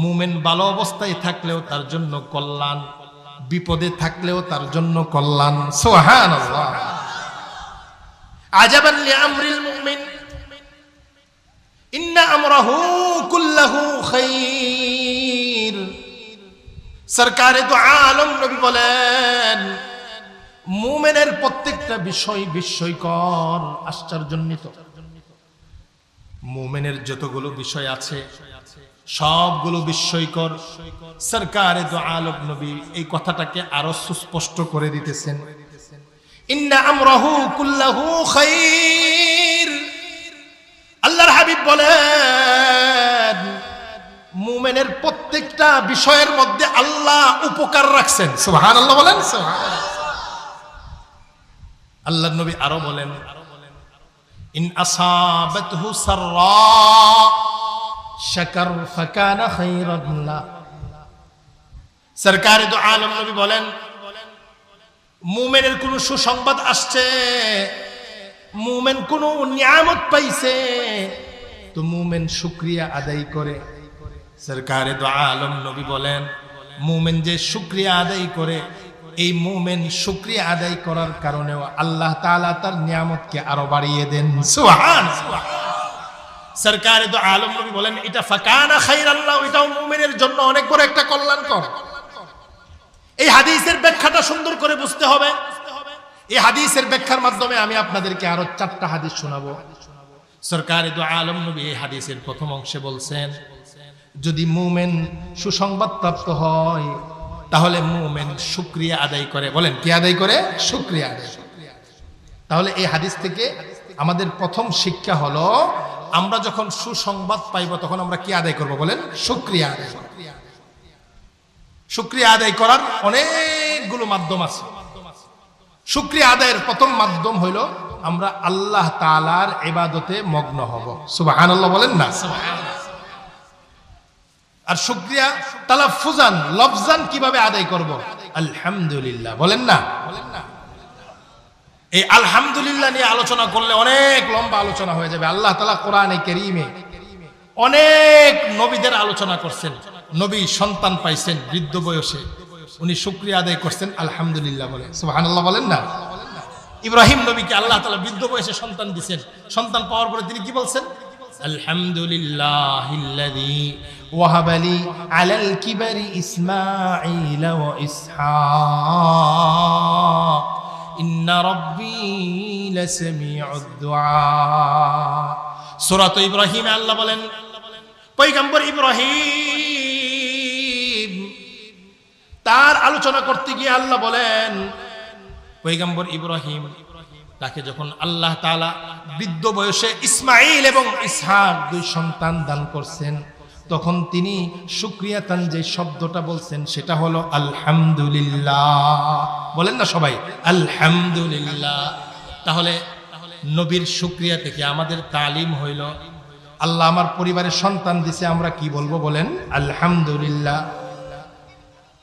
মুমেন ভালো অবস্থায় থাকলেও তার জন্য কল্যাণ, বিপদে থাকলেও তার জন্য কল্যাণ। সোহান আজাবান লিআমরিল মুমিন। ইন্না আমরাহু কুল্লাহু খাইর। সরকারে তো আলম নবী বলেন, মুমেনের প্রত্যেকটা বিষয় বিস্ময়কর, আশ্চর্যজনিত। মুমেনের যতগুলো বিষয় আছে সবগুলো বিস্ময়কর। সরকারে তো আলম নবী এই কথাটাকে আরও সুস্পষ্ট করে দিতেছেন। ইন্না আমরাহু কুল্লাহু খাইর। আল্লাহর হাবিব বলেন, মুমেনের প্রত্যেকটা বিষয়ের মধ্যে আল্লাহ উপকার রাখছেন। সুবহান আল্লাহ বলেন আল্লাহ নবী আরও বলেন, ইন আসাবাতহু সাররা। শাকার দু আলম নবী বলেন, মুমেনের কোন সুসংবাদ আসছে, মুমেন কোন নিয়ামত পাইছে, তো মুমেন শুক্রিয়া আদায় করে। সরকারে দো আলম নবী বলেন, মুমেন যে শুক্রিয়া আদায় করে, এই মুমেন শুক্রিয়া আদায় করার কারণেও আল্লাহ তাআলা তার নিয়ামতকে আরও বাড়িয়ে দেন। সুবহান সরকারে দো আলম নবী বলেন, এটা ফাকানা খাইরাল্লাহ, এটাও মুমেনের জন্য অনেক বড় একটা কল্যাণকর। এই হাদিসের ব্যাখ্যাটা সুন্দর করে বুঝতে হবে। এই হাদিসের ব্যাখ্যার মাধ্যমে আমি আপনাদেরকে আরও চারটা হাদিস শোনাবো। সরকার দু আলম নবী এই হাদিসের প্রথম অংশে বলছেন, যদি মুমেন সুসংবাদ প্রাপ্ত হয়, তাহলে মুমেন শুক্রিয়া আদায় করে। বলেন, কি আদায় করে? শুক্রিয়া আদায় তাহলে এই হাদিস থেকে আমাদের প্রথম শিক্ষা হলো আমরা যখন সুসংবাদ পাইব, তখন আমরা কি আদায় করব বলেন? শুক্রিয়া আদায়। শুক্রিয়া আদায় করার অনেকগুলো মাধ্যম আছে। শুক্রিয়া আদায়ের প্রথম মাধ্যম হইল, আমরা আল্লাহ তালার এবাদতে মগ্ন হব। সুবাহান বলেন না? আর শুক্রিয়া তালা ফুজান লফজান কীভাবে আদায় করব? আলহামদুলিল্লাহ। বলেন না বলেন না? এই আলহামদুলিল্লাহ নিয়ে আলোচনা করলে অনেক লম্বা আলোচনা হয়ে যাবে। আল্লাহ তালা কোরআনে কেরিমে অনেক নবীদের আলোচনা করছেন। নবী সন্তান পাইছেন বৃদ্ধ বয়সে। উনি শুক্রিয়া আদায় করছেন, আলহামদুলিল্লাহ বলে। সুবহানাল্লাহ বলেন না? ইব্রাহিম নবীকে আল্লাহ তালা বৃদ্ধ বয়সে সন্তান দিচ্ছেন সন্তান পাওয়ার পরে তিনি কি বলছেন? ইসহাক। ইন্না রাব্বী লাসামিউদ দুআ। সূরাত ইব্রাহিমে, আল্লাহ বলেন, পয়গম্বর ইব্রাহিম তার আলোচনা করতে গিয়ে আল্লাহ বলেন পৈগম্বর ইব্রাহিম তাকে যখন আল্লাহ তাআলা বৃদ্ধ বয়সে ইসমাইল এবং ইসহাক দুই সন্তান দান করছেন তখন তিনি শুক্রিয়াতান যে শব্দটা বলছেন, সেটা হলো আলহামদুলিল্লাহ। বলেন না সবাই, আলহামদুলিল্লাহ। তাহলে নবীর শুক্রিয়া থেকে আমাদের তালিম হইল, আল্লাহ আমার পরিবারের সন্তান দিছে, আমরা কি বলব বলেন? আলহামদুলিল্লাহ।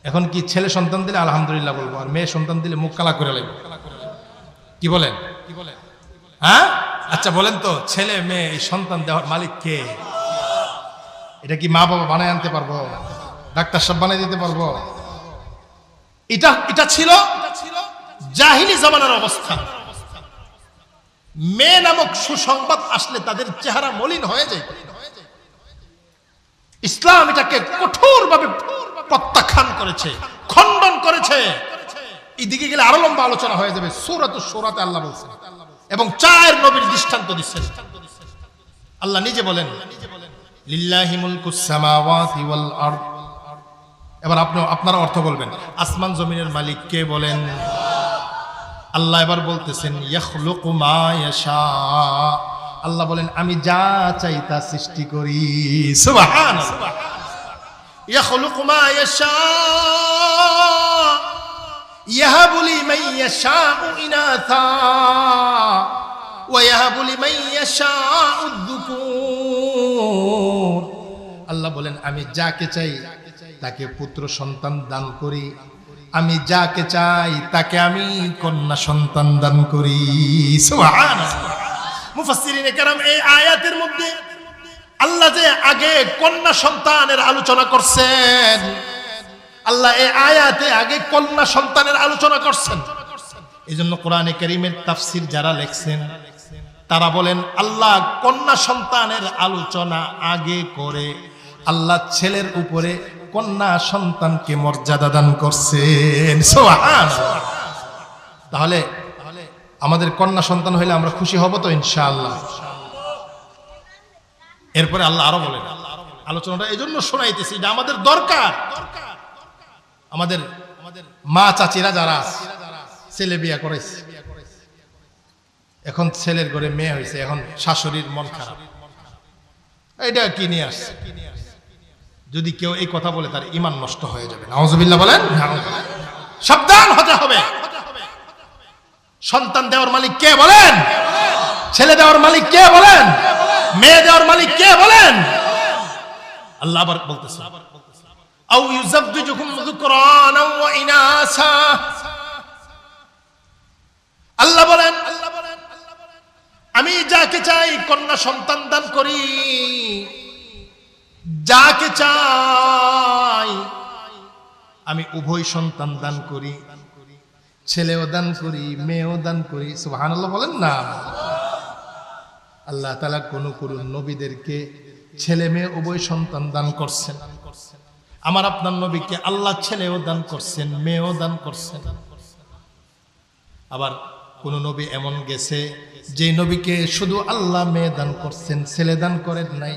এখন কি ছেলে সন্তান দিলে আলহামদুলিল্লাহ বলব, আর মেয়ে সন্তান দিলে মুখ কালা করে লাগবে? কি বলেন? কি বলেন হ্যাঁ? আচ্ছা বলেন তো, ছেলে, মেয়ে সন্তান দেওয়ার মালিক কে? এটা কি মা বাবা বানায় আনতে পারব? ডাক্তার সব বানাই দিতে পারব? এটা এটা ছিল জাহিলি জামানার অবস্থা। মেয়ে নামক সুসংবাদ আসলে তাদের চেহারা মলিন হয়ে যায়। ইসলাম এটাকে কঠোরভাবে প্রত্যাখ্যান করেছে, খণ্ডন করেছে। এদিকে গেলে আরও লম্বা আলোচনা হয়ে যাবে। সুরাত সুরাতে আল্লাহ বলছেন, এবং চার নবীর দৃষ্টান্ত দিচ্ছেন। আল্লাহ নিজে বলেন লিল্লাহি মুলকুস সামাওয়াতি ওয়াল আরদ এবার আপনি আপনারা অর্থ বলবেন আসমান জমিনের মালিক কে বলেন আল্লাহ এবার বলতেছেন ইয়াখলুকু মা ইয়াশা আল্লাহ বলেন আমি যা চাই তা সৃষ্টি করি সুবহানাল্লাহ ইয়াখলুকু মা ইয়াশা يهب لمن يشاء إناثا ويهب لمن يشاء الذكور আল্লাহ বলেন, আমি যাকে চাই তাকে পুত্র সন্তান দান করি। আমি যাকে চাই তাকে আমি কন্যা সন্তান দান করি। এই আয়াতের মধ্যে আল্লাহ যে আগে কন্যা সন্তানের আলোচনা করছেন, আল্লাহ এই আয়াতে আগে কন্যা সন্তানের আলোচনা করছেন। এই জন্য কোরআনে করিমের তাফসির যারা লেখছেন, তারা বলেন, আল্লাহ কন্যা সন্তানের আলোচনা আগে করে আল্লাহ ছেলের উপরে কন্যা সন্তানকে মর্যাদা দান করছেন। তাহলে আমাদের কন্যা সন্তান হইলে আমরা খুশি হব তো ইনশাআল্লাহ। এরপরে আল্লাহ আরও বলেন, আলোচনাটা এই জন্য শোনাইতেছি, এটা আমাদের দরকার। আমাদের মা চাচিরা যারা ছেলে বিয়া করেছে, এখন ছেলের ঘরে মেয়ে হয়েছে, এখন শাশুড়ির মন খারাপ। এটা কি নিয়ে আসছে? যদি কেউ এই কথা বলে, তার ইমান নষ্ট হয়ে যাবে। নাউজুবিল্লাহ বলেন। সাবধান হতে হবে। সন্তান দেওয়ার মালিক কে বলেন? ছেলে দেওয়ার মালিক কে বলেন? মেয়ে দেওয়ার মালিক কে বলেন? আল্লাহ আবার বলতেছে, আও ইউজাববিজুকুম যুকরানা ওয়া ইনাসা। আল্লাহ বলেন, আমি যাকে চাই কন্যা সন্তান দান করি। যাকে চাই, আমি উভয় সন্তান দান করি, ছেলেও দান করি, মেয়েও দান করি। সুবহানাল্লাহ বলেন না। আল্লাহ তালা কোন কোন নবীদেরকে ছেলে, মেয়ে, উভয় সন্তান দান করছেন। আমার আপনার নবীকে আল্লাহ ছেলেও দান করছেন, মেয়েও দান করছেন। আবার কোন নবী এমন গেছে যে নবীকে শুধু আল্লাহ মেয়ে দান করছেন, ছেলে দান করেন নাই।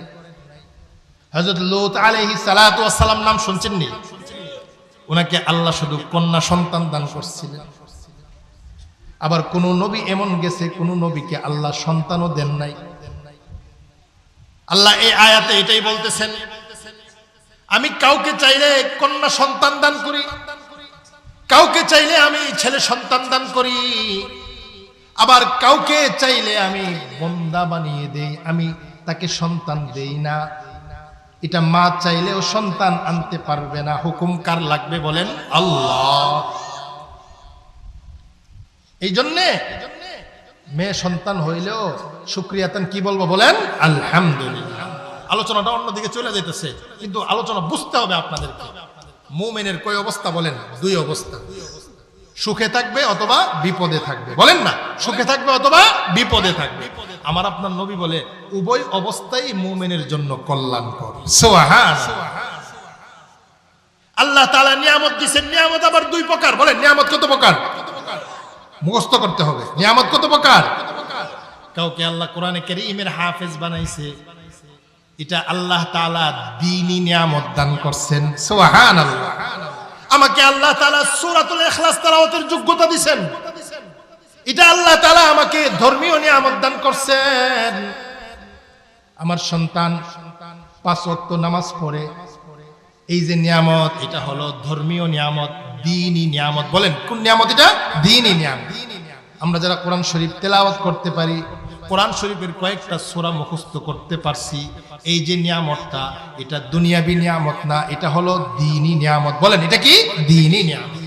হজরত লুত আলহি সালাম নাম শুনছেন নি ওনাকে আল্লাহ শুধু কন্যা সন্তান দান করছিলেন। আবার কোন নবী এমন গেছে, কোন নবীকে আল্লাহ সন্তানও দেন নাই। আল্লাহ এই আয়াতে এটাই বলতেছেন, আমি কাউকে চাইলে কন্যা সন্তান দান করি, কাউকে চাইলে আমি ছেলে সন্তান দান করি, আবার কাউকে চাইলে আমি বন্দা বানিয়ে দেই, আমি তাকে সন্তান দেই না। এটা মা চাইলেও সন্তান আনতে পারবে না। হুকুম কার লাগবে বলেন? আল্লাহ। এই জন্যে মেয়ে সন্তান হইলেও সুক্রিয়াতান কি বলব বলেন? আলহামদুলিল্লাহ। আলোচনাটা অন্যদিকে চলে যেতেছে কিন্তু আলোচনা বুঝতে হবে আপনাদেরকে। মুমেনের কয় অবস্থা বলেন? দুই অবস্থা। সুখে থাকবে অথবা বিপদে থাকবে। বলেন না, সুখে থাকবে অথবা বিপদে থাকবে। আমার আপনার নবী বলে, উভয় অবস্থাই মুমেনের জন্য কল্যাণকর। সোহান আল্লাহ তালা নিয়ামত দিচ্ছেন নিয়ামত আবার দুই প্রকার। বলেন, নিয়ামত কত প্রকার? মুখস্থ করতে হবে। নিয়ামত কত প্রকার? কাউকে আল্লাহ কোরআনে কারীমের হাফেজ বানাইছে, এটা আল্লাহ তালা দ্বীনি নিয়ামত দান করছেন। সুবহানাল্লাহ। আমাকে আল্লাহ তাআলা সূরাতুল ইখলাস তেলাওয়াতের যোগ্যতা দিবেন এটা আল্লাহ তালা আমাকে ধর্মীয় নিয়ামত দান করছেন। আমার সন্তান পাঁচ ওয়াক্ত নামাজ পড়ে। এই যে নিয়ামত, এটা হলো ধর্মীয় নিয়ামত, দিনই নিয়ামত। বলেন, কোন নিয়ামত এটা? দিনই নিয়ামত। আমরা যারা কোরআন শরীফ তেলাওয়াত করতে পারি কোরআন শরীফের কয়েকটা সূরা মুখস্থ করতে পারছি। এই যে নিয়ামতটা, এটা দুনিয়াবি নিয়ামত না, এটা হলো দিনই নিয়ামত। বলেন, এটা কি? দিনই নিয়ামত।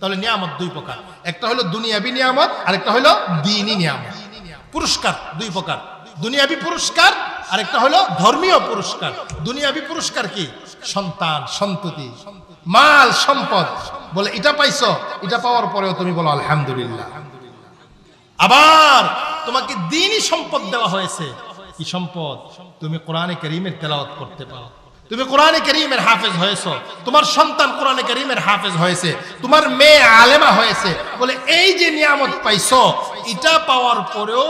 তাহলে নিয়ামত দুই প্রকার। একটা হলো দুনিয়াবি নিয়ামত, আরেকটা হলো দিনই নিয়ামত। পুরস্কার দুই প্রকার। দুনিয়াবি পুরস্কার, আরেকটা হলো ধর্মীয় পুরস্কার। দুনিয়াবি পুরস্কার কি? সন্তান, সন্ততি। মাল, সম্পদ। বলে, এটা পাইছো, এটা পাওয়ার পরেও তুমি বলো, আলহামদুলিল্লাহ। আবার তোমাকে দিনই সম্পদ দেওয়া হয়েছে। কি সম্পদ? তুমি কোরআনে করিমের তেলাওয়াত করতে পারো। তুমি কোরআনে করিমের হাফেজ হয়েছো। তোমার সন্তান কোরআনে করিমের হাফেজ হয়েছে। তোমার মেয়ে আলেমা হয়েছে। বলে এই যে নিয়ামত পাইছো, এটা পাওয়ার পরেও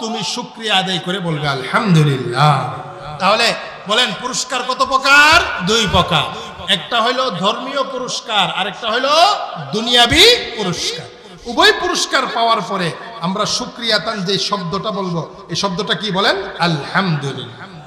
তুমি শুক্রিয়া আদায় করে বলবে, আলহামদুলিল্লাহ। তাহলে বলেন, পুরস্কার কত প্রকার? দুই প্রকার। একটা হইল ধর্মীয় পুরস্কার, আরেকটা হইল দুনিয়াবি পুরস্কার। উভয় পুরস্কার পাওয়ার পরে আমরা সুক্রিয়াতান যে শব্দটা বলব এই শব্দটা কি বলেন? আলহামদুলিল্লাহ।